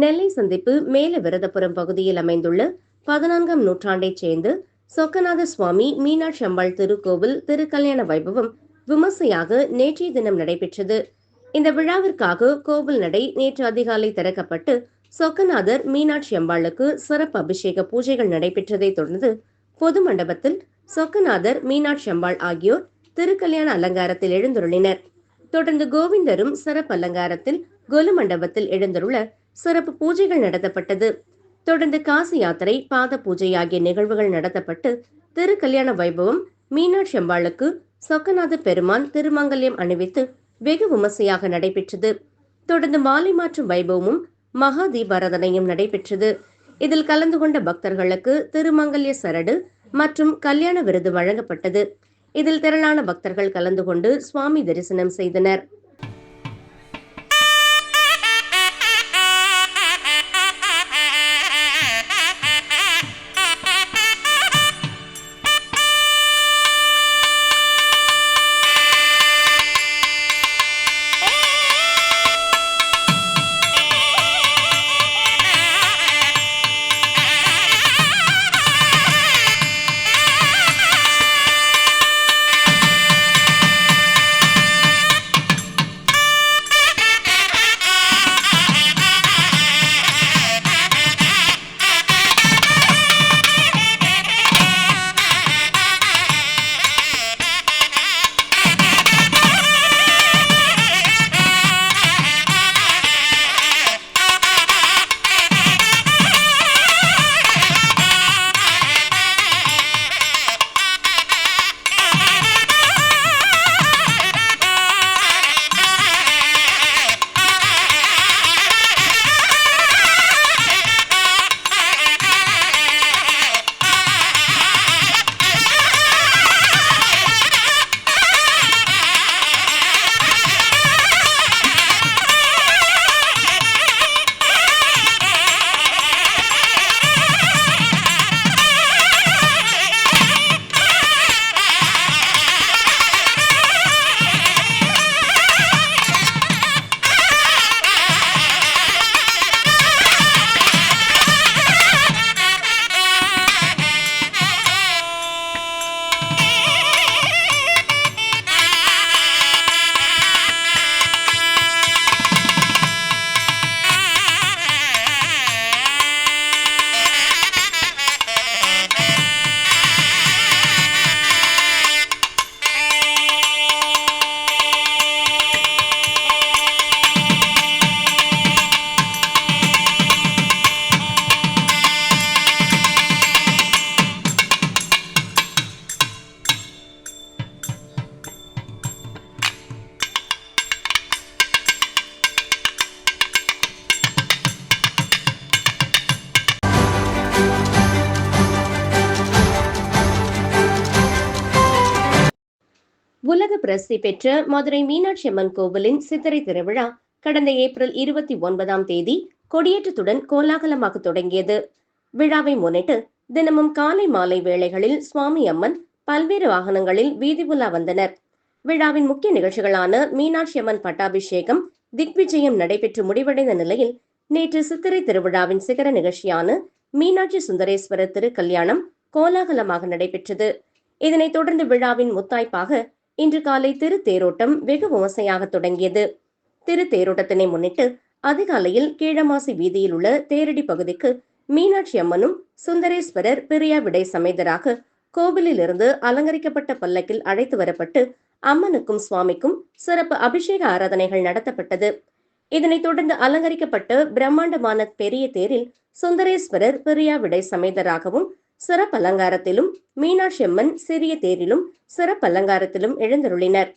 நெல்லை சந்திப்பு மேல விரதபுரம் பகுதியில் அமைந்துள்ள பதினான்காம் நூற்றாண்டைச் சேர்ந்து சொக்கநாத சுவாமி மீனாட்சி அம்பாள் திருக்கோவில் திருக்கல்யாண வைபவம் விமர்சையாக நேற்றைய தினம் நடைபெற்றது. இந்த விழாவிற்காக கோவில் நடை நேற்று அதிகாலை திறக்கப்பட்டு சொக்கநாதர் மீனாட்சி அம்பாளுக்கு சிறப்பு அபிஷேக பூஜைகள் நடைபெற்றதைத் தொடர்ந்து பொது மண்டபத்தில் சொக்கநாதர் மீனாட்சி அம்பாள் ஆகியோர் திருக்கல்யாண அலங்காரத்தில் எழுந்துருளினர். தொடர்ந்து கோவிந்தரும் சிறப்பு அலங்காரத்தில் கொலு மண்டபத்தில் எழுந்துள்ள சிறப்பு பூஜைகள் நடத்தப்பட்டது. தொடர்ந்து காசி யாத்திரை பாத பூஜை ஆகிய நிகழ்வுகள் நடத்தப்பட்டு திருக்கல்யாண வைபவம் மீனாட்சி அம்பாளுக்கு சொக்கநாத பெருமான் திருமங்கல்யம் அணிவித்து வெகு விமர்சையாக நடைபெற்றது. தொடர்ந்து மாலை மாற்றும் வைபவமும் மகா தீபாராதனையும் நடைபெற்றது. இதில் கலந்து கொண்ட பக்தர்களுக்கு திருமங்கல்ய சரடு மற்றும் கல்யாண விருது வழங்கப்பட்டது. இதில் திரளான பக்தர்கள் கலந்து கொண்டு சுவாமி தரிசனம் செய்தனர். பிரசித்தி பெற்ற மதுரை மீனாட்சி அம்மன் கோவிலின் சித்திரை திருவிழா கடந்த ஏப்ரல் இருபத்தி ஒன்பதாம் தேதி கொடியேற்றத்துடன் கோலாகலமாக தொடங்கியது. விழாவை முன்னிட்டு தினமும் காலை மாலை வேளைகளில் சுவாமி அம்மன் பல்வேறு வாகனங்களில் வீதி உலா வந்தனர். விழாவின் முக்கிய நிகழ்ச்சிகளான மீனாட்சி அம்மன் பட்டாபிஷேகம் திக்விஜயம் நடைபெற்று முடிவடைந்த நிலையில் நேற்று சித்திரை திருவிழாவின் சிகர நிகழ்ச்சியான மீனாட்சி சுந்தரேஸ்வரர் திருக்கல்யாணம் கோலாகலமாக நடைபெற்றது. இதனைத் தொடர்ந்து விழாவின் முத்தாய்ப்பாக இன்று காலை திருத்தேரோட்டம் வெகு விமர்சையாக தொடங்கியது. திருத்தேரோட்டத்தினை முன்னிட்டு அதிகாலையில் கீழமாசி வீதியில் உள்ள தேரடி பகுதிக்கு மீனாட்சி அம்மனும் சுந்தரேஸ்வரர் பிரியா விடை சமேதராக கோவிலிலிருந்து அலங்கரிக்கப்பட்ட பல்லக்கில் அழைத்து வரப்பட்டு அம்மனுக்கும் சுவாமிக்கும் சிறப்பு அபிஷேக ஆராதனைகள் நடத்தப்பட்டது. இதனைத் தொடர்ந்து அலங்கரிக்கப்பட்ட பிரம்மாண்டமான பெரிய தேரில் சுந்தரேஸ்வரர் பிரியா விடை சமேதராகவும் சிறப்பலங்காரத்திலும் மீனாட்சி அம்மன் சிறிய தேரிலும் சிறப்பலங்காரத்திலும் எழுந்தருளினர்.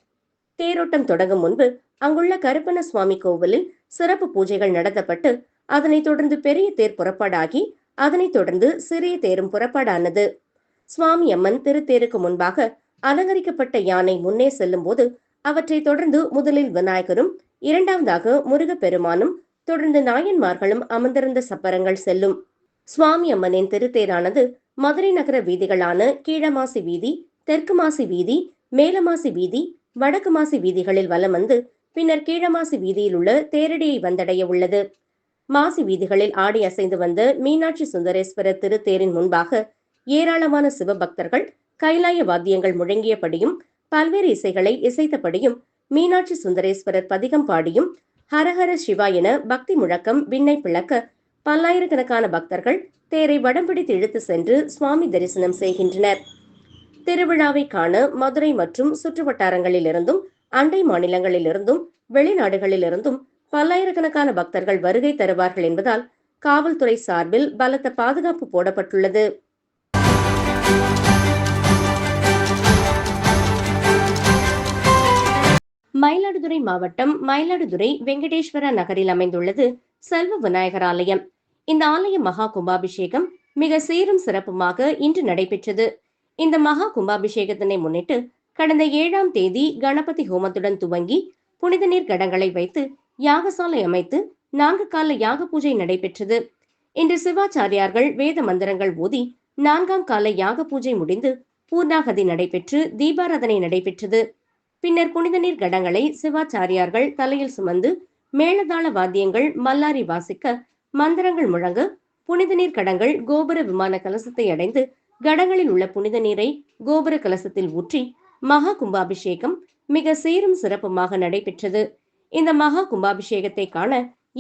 தேரோட்டம் தொடங்கும் முன்பு அங்குள்ள கருப்பண சுவாமி கோவிலில் சிறப்பு பூஜைகள் நடத்தப்பட்டு அதனைத் தொடர்ந்து பெரிய தேர் புறப்பாடாகி அதனைத் தொடர்ந்து சிறிய தேரும் புறப்பாடானது. சுவாமி அம்மன் திருத்தேருக்கு முன்பாக அலங்கரிக்கப்பட்ட யானை முன்னே செல்லும் போது அவற்றை தொடர்ந்து முதலில் விநாயகரும் இரண்டாவதாக முருகப்பெருமானும் தொடர்ந்து நாயன்மார்களும் அமர்ந்திருந்த சப்பரங்கள் செல்லும். சுவாமி அம்மனின் திருத்தேரானது மதுரை நகர வீதிகளான கீழமாசி வீதி தெற்கு மாசி வீதி மேலமாசி வீதி வடக்கு மாசி வீதிகளில் வலம் வந்து பின்னர் கீழமாசி வீதியில் உள்ள தேரடியை வந்தடைய உள்ளது. மாசி வீதிகளில் ஆடி அசைந்து வந்த மீனாட்சி சுந்தரேஸ்வரர் திருத்தேரின் முன்பாக ஏராளமான சிவபக்தர்கள் கைலாய வாத்தியங்கள் முழங்கியபடியும் பல்வேறு இசைகளை இசைத்தபடியும் மீனாட்சி சுந்தரேஸ்வரர் பதிகம் பாடியும் ஹரஹர சிவா என பக்தி முழக்கம் விண்ணை பிளக்க பல்லாயிரக்கணக்கான பக்தர்கள் தேரை வடம் பிடித்து இழுத்து சென்று சுவாமி தரிசனம் செய்கின்றனர். திருவிழாவை காண மதுரை மற்றும் சுற்றுவட்டாரங்களிலிருந்தும் அண்டை மாநிலங்களிலிருந்தும் வெளிநாடுகளிலிருந்தும் பல்லாயிரக்கணக்கான பக்தர்கள் வருகை தருவார்கள் என்பதால் காவல்துறை சார்பில் பலத்த பாதுகாப்பு போடப்பட்டுள்ளது. மயிலாடுதுறை மாவட்டம் மயிலாடுதுறை வெங்கடேஸ்வர நகரில் அமைந்துள்ளது செல்வ விநாயகர் ஆலயம். இந்த ஆலய மகா கும்பாபிஷேகம் மிக சீரும் சிறப்புமாக இன்று நடைபெற்றது. இந்த மகா கும்பாபிஷேகத்தினை முன்னிட்டு கடந்த ஏழாம் தேதி கணபதி ஹோமத்துடன் துவங்கி புனித நீர் கடங்களை வைத்து யாகசாலை அமைத்து நான்கு கால யாக பூஜை நடைபெற்றது. இன்று சிவாச்சாரியார்கள் வேத மந்திரங்கள் ஓதி நான்காம் கால யாக பூஜை முடிந்து பூர்ணாகதி நடைபெற்று தீபாராதனை நடைபெற்றது. பின்னர் புனித நீர் கடங்களை சிவாச்சாரியார்கள் தலையில் சுமந்து மேளதாள வாத்தியங்கள் மல்லாரி வாசிக்க மந்திரங்கள் முழங்க புனித நீர் கடங்கள் கோபுர விமான கலசத்தை அடைந்து கடங்களில் உள்ள புனித நீரை கோபுர கலசத்தில் ஊற்றி மகா கும்பாபிஷேகம் மிக சீரும் சிறப்புமாக நடைபெற்றது. இந்த மகா கும்பாபிஷேகத்தை காண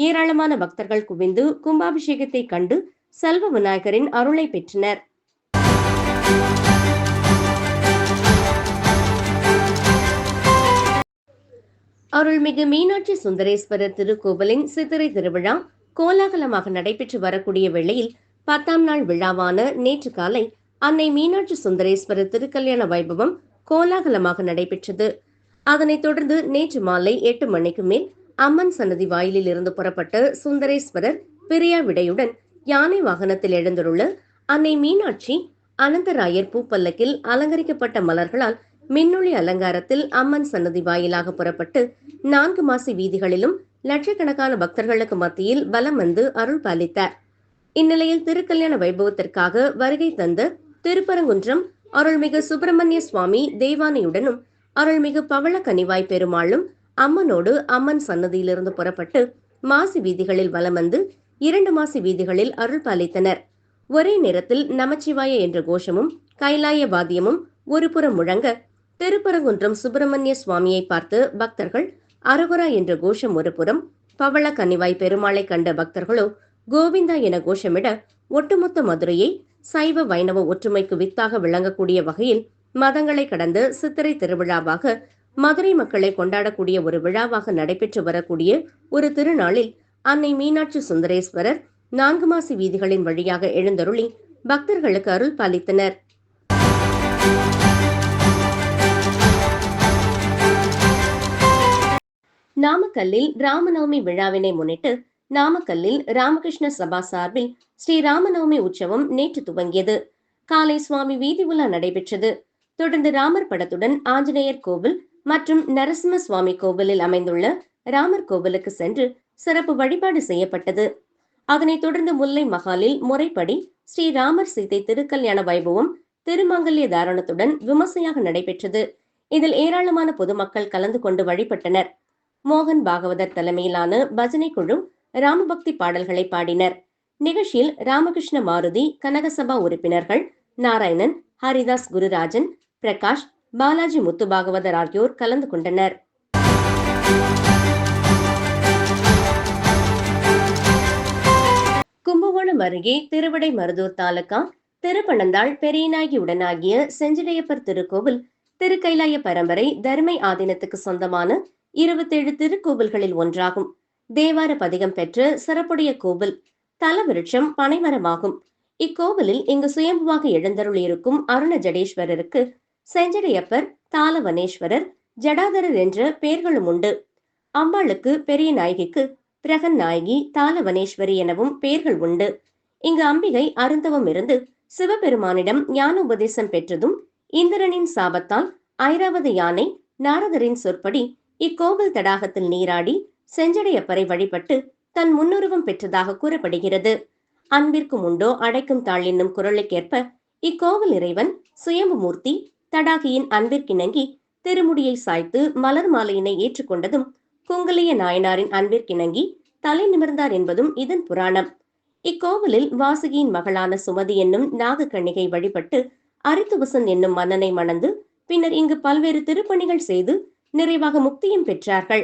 ஏராளமான பக்தர்கள் குவிந்து கும்பாபிஷேகத்தை கண்டு செல்வ விநாயகரின் அருளை பெற்றனர். அருள்மிகு மீனாட்சி சுந்தரேஸ்வரர் திருக்கோவிலின் சித்திரை திருவிழா கோலாகலமாக நடைபெற்று வரக்கூடிய வேளையில் பத்தாம் நாள் விழாவான நேற்று காலை அன்னை மீனாட்சி சுந்தரேஸ்வரர் திருக்கல்யாண வைபவம் கோலாகலமாக நடைபெற்றது. அதனைத் தொடர்ந்து நேற்று மாலை எட்டு மணிக்கு மேல் அம்மன் சன்னதி வாயிலில் இருந்து புறப்பட்ட சுந்தரேஸ்வரர் பிரியா விடையுடன் யானை வாகனத்தில் எழுந்துள்ள அன்னை மீனாட்சி அனந்தராயர் பூப்பல்லக்கில் அலங்கரிக்கப்பட்ட மலர்களால் மின்னொளி அலங்காரத்தில் அம்மன் சன்னதி வாயிலாக புறப்பட்டு நான்கு மாசி வீதிகளிலும் லட்சக்கணக்கான பக்தர்களுக்கு மத்தியில் வலம் வந்து அருள் பாலித்தார். இந்நிலையில் திருக்கல்யாண வைபவத்திற்காக வருகை தந்த திருப்பரங்குன்றம் அருள்மிகு சுப்பிரமணிய சுவாமி தேவானையுடனும் அருள்மிகு பவள கனிவாய் பெருமாளும் அம்மனோடு அம்மன் சன்னதியிலிருந்து புறப்பட்டு மாசி வீதிகளில் வலம் வந்து இரண்டு மாசி வீதிகளில் அருள் பாலித்தனர். ஒரே நேரத்தில் நமச்சிவாய என்ற கோஷமும் கைலாய வாத்தியமும் ஒரு புறம் முழங்க திருப்பரங்குன்றம் சுப்பிரமணிய சுவாமியை பார்த்து பக்தர்கள் அரோகரா என்ற கோஷம் ஒருபுறம் பவள கன்னிவாய் பெருமாளை கண்ட பக்தர்களோ கோவிந்தா என கோஷமிட ஒட்டுமொத்த மதுரையை சைவ வைணவ ஒற்றுமைக்கு வித்தாக விளங்கக்கூடிய வகையில் மதங்களை கடந்து சித்திரை திருவிழாவாக மதுரை மக்களை கொண்டாடக்கூடிய ஒரு விழாவாக நடைபெற்று வரக்கூடிய ஒரு திருநாளில் அன்னை மீனாட்சி சுந்தரேஸ்வரர் நான்கு மாசி வீதிகளின் வழியாக எழுந்தருளி பக்தர்களுக்கு அருள் பாலித்தனர். நாமக்கல்லில் ராமநவமி விழாவினை முன்னிட்டு நாமக்கல்லில் ராமகிருஷ்ண சபா சார்பில் ஸ்ரீ ராமநவமி உற்சவம் நேற்று துவங்கியது. காலை சுவாமி வீதி உலா நடைபெற்றது. தொடர்ந்து ராமர் படத்துடன் ஆஞ்சநேயர் கோவில் மற்றும் நரசிம்ம சுவாமி கோவிலில் அமைந்துள்ள ராமர் கோவிலுக்கு சென்று சிறப்பு வழிபாடு செய்யப்பட்டது. அதனைத் தொடர்ந்து முல்லை மகாலில் முறைப்படி ஸ்ரீ ராமர் சீதை திருக்கல்யாண வைபவம் திருமங்கல்ய தாரணத்துடன் விமர்சையாக நடைபெற்றது. இதில் ஏராளமான பொதுமக்கள் கலந்து கொண்டு வழிபட்டனர். மோகன் பாகவதர் தலைமையிலான பஜனை குழு ராமபக்தி பாடல்களை பாடினர். நிகழ்ச்சியில் ராமகிருஷ்ண மாருதி கனகசபா உறுப்பினர்கள் நாராயணன் ஹரிதாஸ் குருராஜன் பிரகாஷ் பாலாஜி முத்து பாகவதர் ஆகியோர் கலந்து கொண்டனர். கும்பகோணம் அருகே திருவடை மருதூர் தாலுகா திருப்பனந்தாள் பெரியநாயகி உடனாகிய செஞ்சிடையப்பர் திருக்கோவில் திருக்கைலாய பரம்பரை தர்மை ஆதீனத்துக்கு சொந்தமான இருபத்தேழு திருக்கோவில்களில் ஒன்றாகும். தேவார பதிகம் பெற்ற சிறப்புடைய கோவில் தலவிருட்சம் பனைமரமாகும். இக்கோவிலில் இங்கு சுயம்புவாக எழுந்தருளியிருக்கும் அருண ஜடேஸ்வரருக்கு செஞ்சடையப்பர் தாலவனேஸ்வரர் ஜடாதரர் என்ற பெயர்களும் உண்டு. அம்பாளுக்கு பெரிய நாயகிக்கு பிரகன் நாயகி தாலவனேஸ்வரி எனவும் பெயர்கள் உண்டு. இங்கு அம்பிகை அருந்தவம் இருந்து சிவபெருமானிடம் ஞான உபதேசம் பெற்றதும் இந்திரனின் சாபத்தால் ஐராவது யானை நாரதரின் சொற்படி இக்கோவில் தடாகத்தில் நீராடி செஞ்சடையப்பரை வழிபட்டு தன் முன்னுருவம் பெற்றதாக கூறப்படுகிறது. அன்பிற்கும் உண்டோ அடைக்கும் தாள் என்னும் குரலுக்கேற்ப இக்கோவில் இறைவன் சுயம்புமூர்த்தி தடாகியின் அன்பிற்கிணங்கி திருமுடியை சாய்த்து மலர் மாலையினை ஏற்றுக்கொண்டதும் குங்கலிய நாயனாரின் அன்பிற்கிணங்கி தலை நிமிர்ந்தார் என்பதும் இதன் புராணம். இக்கோவிலில் வாசுகியின் மகளான சுமதி என்னும் நாகக்கண்ணிகை வழிபட்டு அரித்துவசன் என்னும் மன்னனை மணந்து பின்னர் இங்கு பல்வேறு திருப்பணிகள் செய்து நிறைவாக முக்தியும் பெற்றார்கள்.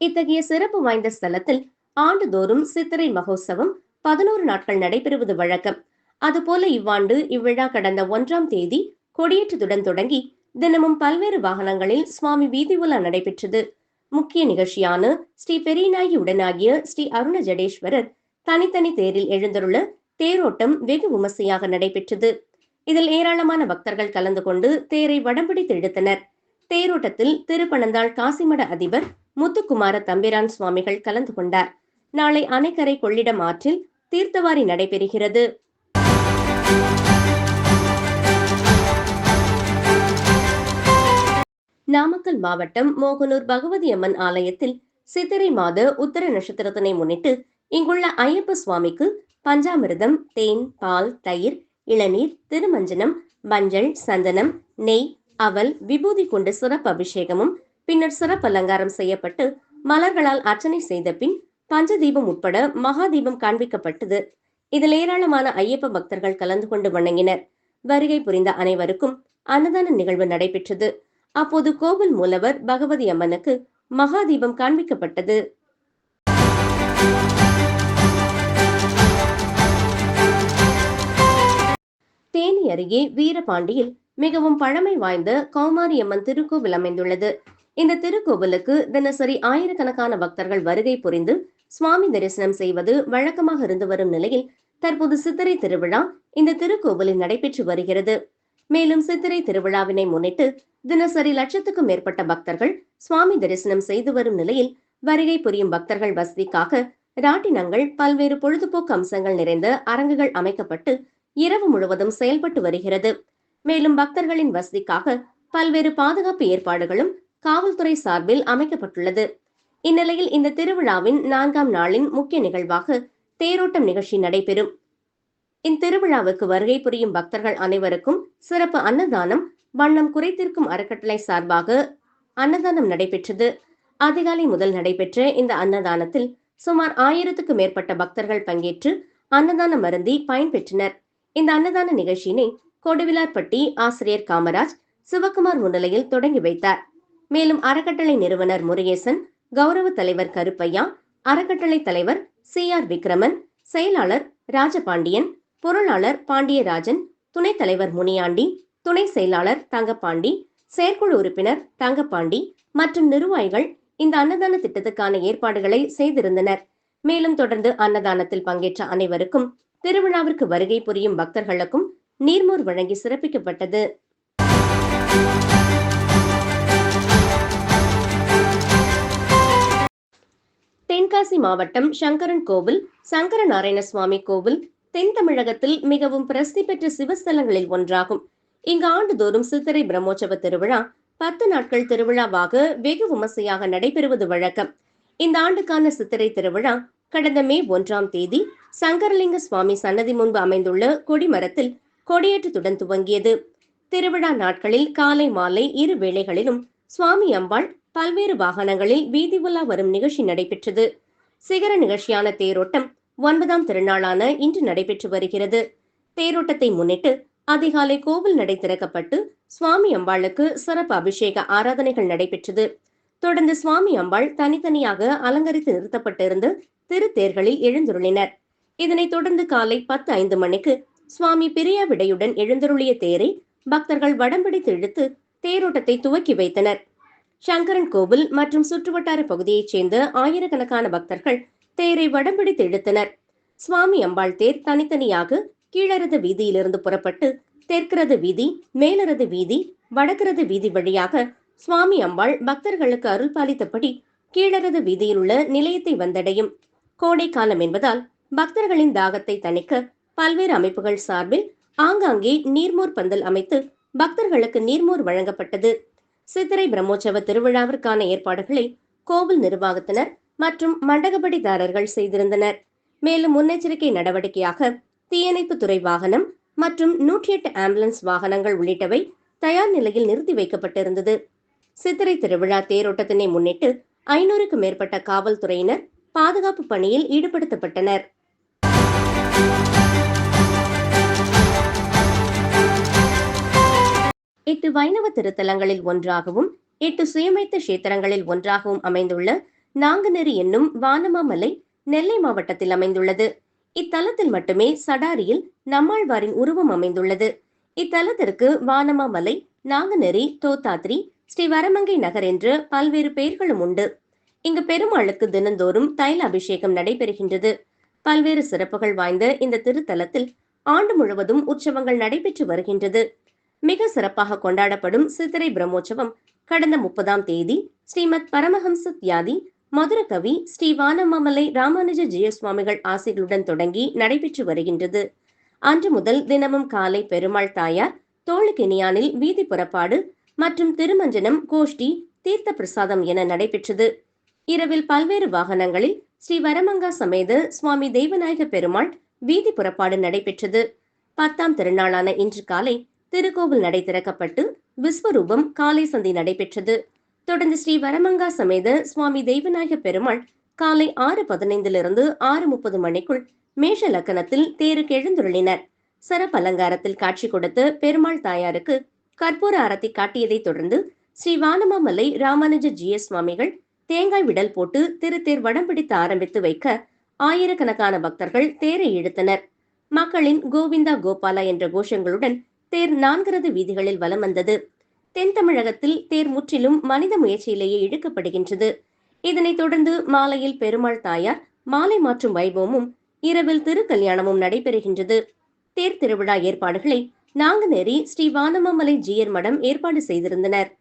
இத்தகைய சிறப்பு வாய்ந்த ஸ்தலத்தில் ஆண்டுதோறும் சித்திரை மகோத்சவம் பதினோரு நாட்கள் நடைபெறுவது வழக்கம். அதுபோல இவ்வாண்டு இவ்விழா கடந்த ஒன்றாம் தேதி கொடியேற்றத்துடன் தொடங்கி தினமும் பல்வேறு வாகனங்களில் சுவாமி வீதி உலா நடைபெற்றது. முக்கிய நிகழ்ச்சியான ஸ்ரீ பெரியநாயகி உடனாகிய ஸ்ரீ அருண ஜடேஸ்வரர் தனித்தனி தேரில் எழுந்தருள்ள தேரோட்டம் வெகு விமர்சையாக நடைபெற்றது. இதில் ஏராளமான பக்தர்கள் கலந்து கொண்டு தேரை வடம்பிடித்து இழுத்தனர். தேரோட்டத்தில் திருப்பனந்தாள் காசிமட அதிபர் முத்துக்குமார தம்பிரான் சுவாமிகள் கலந்து கொண்டார். நாளை அணைக்கரை கொள்ளிடம் ஆற்றில் தீர்த்தவாரி நடைபெறுகிறது. நாமக்கல் மாவட்டம் மோகனூர் பகவதி அம்மன் ஆலயத்தில் சித்திரை மாத உத்தர நட்சத்திரத்தினை முன்னிட்டு இங்குள்ள ஐயப்ப சுவாமிக்கு பஞ்சாமிர்தம் தேன் பால் தயிர் இளநீர் திருமஞ்சனம் மஞ்சள் சந்தனம் நெய் அவள் விபூதி கொண்டு சிறப்பு அபிஷேகமும் பின்னர் சிறப்பு அலங்காரம் செய்யப்பட்டு மலர்களால் அர்ச்சனை செய்த பின் பஞ்சதீபம் உட்பட மகாதீபம் காண்பிக்கப்பட்டது. இதில் ஏராளமான ஐயப்ப பக்தர்கள் கலந்து கொண்டு வணங்கினர். வருகை புரிந்த அனைவருக்கும் அன்னதான நிகழ்வு நடைபெற்றது. அப்போது கோவில் மூலவர் பகவதி அம்மனுக்கு மகாதீபம் காண்பிக்கப்பட்டது. தேனி அருகே வீரபாண்டியில் மிகவும் பழமை வாய்ந்த கௌமாரியம்மன் திருக்கோவில் அமைந்துள்ளது. இந்த திருக்கோவிலுக்கு தினசரி ஆயிரக்கணக்கான பக்தர்கள் வருகை புரிந்து சுவாமி தரிசனம் செய்வது வழக்கமாக இருந்து வரும் நிலையில் தற்போது சித்திரை திருவிழா இந்த திருக்கோவிலில் நடைபெற்று வருகிறது. மேலும் சித்திரை திருவிழாவினை முன்னிட்டு தினசரி லட்சத்துக்கும் மேற்பட்ட பக்தர்கள் சுவாமி தரிசனம் செய்து வரும் நிலையில் வருகை புரியும் பக்தர்கள் வசதிக்காக ராட்டினங்கள் பல்வேறு பொழுதுபோக்கு அம்சங்கள் நிறைந்த அரங்குகள் அமைக்கப்பட்டு இரவு முழுவதும் செயல்பட்டு வருகிறது. மேலும் பக்தர்களின் வசதிக்காக பல்வேறு பாதுகாப்பு ஏற்பாடுகளும் காவல்துறை சார்பில் அமைக்கப்பட்டுள்ளது. இந்நிலையில் இந்த திருவிழாவின் நான்காம் நாளின் முக்கிய நிகழ்வாக தேரோட்டம் நிகழ்ச்சி நடைபெறும். இத்திருவிழாவுக்கு வருகை புரியும் பக்தர்கள் அனைவருக்கும் சிறப்பு அன்னதானம் வண்ணம் குறைத்திருக்கும் அறக்கட்டளை சார்பாக அன்னதானம் நடைபெற்றது. அதிகாலை முதல் நடைபெற்ற இந்த அன்னதானத்தில் சுமார் ஆயிரத்துக்கு மேற்பட்ட பக்தர்கள் பங்கேற்று அன்னதானம் மருந்தி பயன்பெற்றனர். இந்த அன்னதான நிகழ்ச்சியினை கொடுவிலார்பட்டி ஆசிரியர் காமராஜ் சிவகுமார் முன்னிலையில் தொடங்கி வைத்தார். மேலும் அறக்கட்டளை நிறுவனர் முருகேசன் கௌரவ தலைவர் கருப்பையா அறக்கட்டளை தலைவர் சி ஆர் விக்ரமன் செயலாளர் ராஜபாண்டியன் பொருளாளர் பாண்டியராஜன் துணைத் தலைவர் முனியாண்டி துணை செயலாளர் தங்கப்பாண்டி செயற்குழு உறுப்பினர் தங்கப்பாண்டி மற்றும் நிர்வாகிகள் இந்த அன்னதான திட்டத்துக்கான ஏற்பாடுகளை செய்திருந்தனர். மேலும் தொடர்ந்து அன்னதானத்தில் பங்கேற்ற அனைவருக்கும் திருவிழாவிற்கு வருகை புரியும் பக்தர்களுக்கும் நீர்மோர் வழங்கி சிறப்பிக்கப்பட்டது. தென்காசி மாவட்டம் சங்கரன் கோவில் சங்கர நாராயண சுவாமி கோவில் தென் தமிழகத்தில் மிகவும் பிரசித்தி பெற்ற சிவஸ்தலங்களில் ஒன்றாகும். இங்கு ஆண்டுதோறும் சித்திரை பிரம்மோற்சவ திருவிழா பத்து நாட்கள் திருவிழாவாக வெகு விமர்சையாக நடைபெறுவது வழக்கம். இந்த ஆண்டுக்கான சித்திரை திருவிழா கடந்த மே ஒன்றாம் தேதி சங்கரலிங்க சுவாமி சன்னதி முன்பு அமைந்துள்ள கொடிமரத்தில் கொடியேற்றத்துடன் துவங்கியது. திருவிழா நாட்களில் காலை மாலை இரு வேளைகளிலும் சுவாமி அம்பாள் பல்வேறு வாகனங்களில் வீதி உலா வரும் நிகழ்ச்சி நடைபெற்றது. சிகர நிகழ்ச்சியான தேரோட்டம் ஒன்பதாம் திருநாளான இன்று நடைபெற்று வருகிறது. தேரோட்டத்தை முன்னிட்டு அதிகாலை கோவில் நடை திறக்கப்பட்டு சுவாமி அம்பாளுக்கு சிறப்பு அபிஷேக ஆராதனைகள் நடைபெற்றது. தொடர்ந்து சுவாமி அம்பாள் தனித்தனியாக அலங்கரித்து நிறுத்தப்பட்டிருந்து திருத்தேர்களில் எழுந்துருளினர். இதனைத் தொடர்ந்து காலை பத்து ஐந்து மணிக்கு சுவாமி பிரியா விடையுடன் எழுந்தருளிய தேரை பக்தர்கள் வடம்பிடித்து இழுத்து தேரோட்டத்தை துவக்கி வைத்தனர். சங்கரன் கோவில் மற்றும் சுற்றுவட்டார பகுதியைச் சேர்ந்த ஆயிரக்கணக்கான பக்தர்கள் தேரை வடம்பிடித்து இழுத்தனர். சுவாமி அம்பாள் தேர் தனித்தனியாக கீழரத வீதியிலிருந்து புறப்பட்டு தெற்கிறது வீதி மேலரது வீதி வடக்கரது வீதி வழியாக சுவாமி அம்பாள் பக்தர்களுக்கு அருள் பாலித்தபடி கீழரது வீதியில் உள்ள நிலையத்தை வந்தடையும். கோடை காலம் என்பதால் பக்தர்களின் தாகத்தை தணிக்க பல்வேறு அமைப்புகள் சார்பில் ஆங்காங்கே நீர்மோர் பந்தல் அமைத்து பக்தர்களுக்கு நீர்மோர் வழங்கப்பட்டது. சித்திரை பிரம்மோற்சவ திருவிழாவிற்கான ஏற்பாடுகளை கோவில் நிர்வாகத்தினர் மற்றும் மண்டகப்படிதாரர்கள் செய்திருந்தனர். மேலும் முன்னெச்சரிக்கை நடவடிக்கையாக தீயணைப்பு துறை வாகனம் மற்றும் நூற்றி எட்டு ஆம்புலன்ஸ் வாகனங்கள் உள்ளிட்டவை தயார் நிலையில் நிறுத்தி வைக்கப்பட்டிருந்தது. சித்திரை திருவிழா தேரோட்டத்தினை முன்னிட்டு ஐநூறுக்கு மேற்பட்ட காவல்துறையினர் பாதுகாப்பு பணியில் ஈடுபடுத்தப்பட்டனர். எட்டு வைணவ திருத்தலங்களில் ஒன்றாகவும் எட்டு சுயமைத்த கஷேத்திரங்களில் ஒன்றாகவும் அமைந்துள்ள நாங்குநெறி என்னும் வானமாமலை நெல்லை மாவட்டத்தில் அமைந்துள்ளது. இத்தலத்தில் மட்டுமே சடாரியில் நம்மாழ்வாரின் உருவம் அமைந்துள்ளது. இத்தலத்திற்கு வானமாமலை நாங்குநெறி தோத்தாத்ரி ஸ்ரீ வரமங்கை நகர் என்று பல்வேறு பெயர்களும் உண்டு. இங்கு பெருமாளுக்கு தினந்தோறும் தைல அபிஷேகம் நடைபெறுகின்றது. பல்வேறு சிறப்புகள் வாய்ந்த இந்த திருத்தலத்தில் ஆண்டு முழுவதும் உற்சவங்கள் நடைபெற்று வருகின்றது. மிக சிறப்பாக கொண்டாடப்படும் சித்திரை பிரம்மோற்சவம் கடந்த முப்பதாம் தேதி ஸ்ரீமத் பரமஹம்ச தியாதி மதுரகவி ஸ்ரீ வானமாமலை ராமானுஜ ஜெயசுவாமிகள் ஆசைகளுடன் தொடங்கி நடைபெற்று வருகின்றது. அன்று முதல் தினமும் காலை பெருமாள் தாயார் தோளுக்கினியானில் வீதி புறப்பாடு மற்றும் திருமஞ்சனம் கோஷ்டி தீர்த்த பிரசாதம் என நடைபெற்றது. இரவில் பல்வேறு வாகனங்களில் ஸ்ரீ வரமங்கா சமேத சுவாமி தெய்வநாயக பெருமாள் வீதி புறப்பாடு நடைபெற்றது. பத்தாம் திருநாளான இன்று காலை திருக்கோவில் நடை திறக்கப்பட்டு விஸ்வரூபம் காலை சந்தி நடைபெற்றது. தொடர்ந்து ஸ்ரீ வரமங்கா சமேத சுவாமி தெய்வநாயக பெருமாள் காலை ஆறு பதினைந்திலிருந்து ஆறு முப்பது மணிக்குள் மேஷ லக்கணத்தில் தேருக்கு எழுந்துள்ளினர் சிறப்பு அலங்காரத்தில் காட்சி கொடுத்த பெருமாள் தாயாருக்கு கற்பூர அரத்தி காட்டியதைத் தொடர்ந்து ஸ்ரீ வானமாமலை ராமானுஜ ஜிஎஸ் சுவாமிகள் தேங்காய் விடல் போட்டு திருத்தேர் வடம் பிடித்து ஆரம்பித்து வைக்க ஆயிரக்கணக்கான பக்தர்கள் தேரை இழுத்தனர். மக்களின் கோவிந்தா கோபாலா என்ற கோஷங்களுடன் தேர் நான்கிறது வீதிகளில் வலம் வந்தது. தென் தமிழகத்தில் தேர் முற்றிலும் மனித முயற்சியிலேயே இழுக்கப்படுகின்றது. இதனைத் தொடர்ந்து மாலையில் பெருமாள் தாயார் மாலை மாற்றும் வைபவமும் இரவில் திருக்கல்யாணமும் நடைபெறுகின்றது. தேர் திருவிழா ஏற்பாடுகளை நாங்குநேரி ஸ்ரீ வானமாமலை ஜியர் மடம் ஏற்பாடு செய்திருந்தனர்.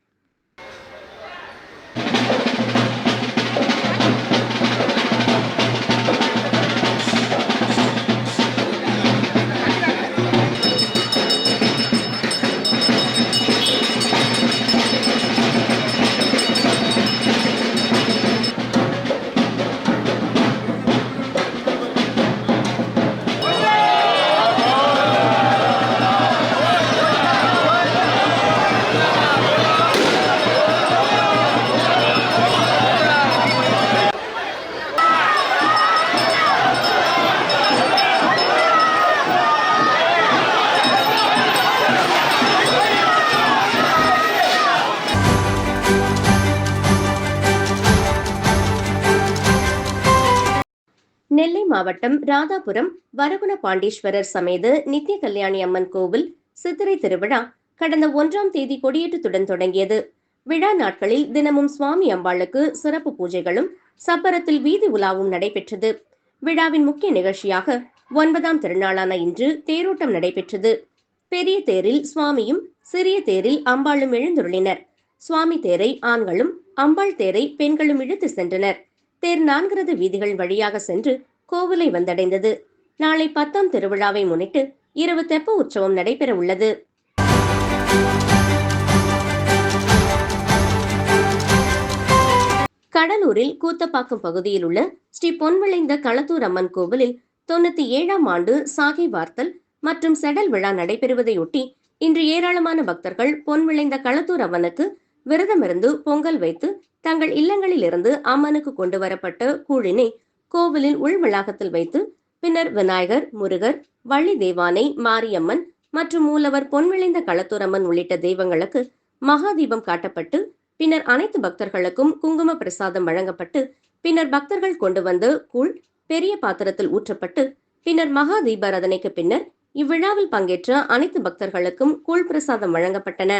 மாவட்டம் ராதாபுரம் வரகுண பாண்டீஸ்வரர் சமேத நித்திய கல்யாணி அம்மன் கோவில் சித்திரை திருவிழா கடந்த ஒன்றாம் தேதி கொடியேற்றத்துடன் தொடங்கியது. விழா நாட்களில் தினமும் சுவாமி அம்பாளுக்கு சிறப்பு பூஜைகளும் சப்பரத்தில் வீதி உலாவும் நடைபெற்றது. விழாவின் முக்கிய நிகழ்ச்சியாக ஒன்பதாம் திருநாளான இன்று தேரோட்டம் நடைபெற்றது. பெரிய தேரில் சுவாமியும் சிறிய தேரில் அம்பாளும் எழுந்துருளினர். சுவாமி தேரை ஆண்களும் அம்பாள் தேரை பெண்களும் இழுத்து சென்றனர். தேர் நான்கிறது வீதிகள் வழியாக சென்று கோவிலை வந்தடைந்தது. நாளை பத்தாம் திருவிழாவை முன்னிட்டு இரவு தெப்ப உற்சவம் நடைபெற உள்ளது கடலூரில் கூத்தப்பாக்கம் பகுதியில் உள்ள ஸ்ரீ பொன்விளைந்த களத்தூர் அம்மன் கோவிலில் தொண்ணூத்தி ஏழாம் ஆண்டு சாகை வார்த்தல் மற்றும் செடல் விழா நடைபெறுவதையொட்டி இன்று ஏராளமான பக்தர்கள் பொன்விளைந்த களத்தூர் அம்மனுக்கு விரதமிருந்து பொங்கல் வைத்து தங்கள் இல்லங்களில் இருந்து அம்மனுக்கு கொண்டு வரப்பட்ட கூழினை கோவிலின் உள் வளாகத்தில் வைத்து பின்னர் விநாயகர் முருகர் வள்ளி தேவானை மாரியம்மன் மற்றும் மூலவர் பொன்விளைந்த களத்தூரம்மன் உள்ளிட்ட தெய்வங்களுக்கு மகாதீபம் காட்டப்பட்டு பின்னர் அனைத்து பக்தர்களுக்கும் குங்கும பிரசாதம் வழங்கப்பட்டு பின்னர் பக்தர்கள் கொண்டு வந்து கூழ் பெரிய பாத்திரத்தில் ஊற்றப்பட்டு பின்னர் மகா தீபாராதனைக்கு பின்னர் இவ்விழாவில் பங்கேற்ற அனைத்து பக்தர்களுக்கும் கூழ் பிரசாதம் வழங்கப்பட்டன.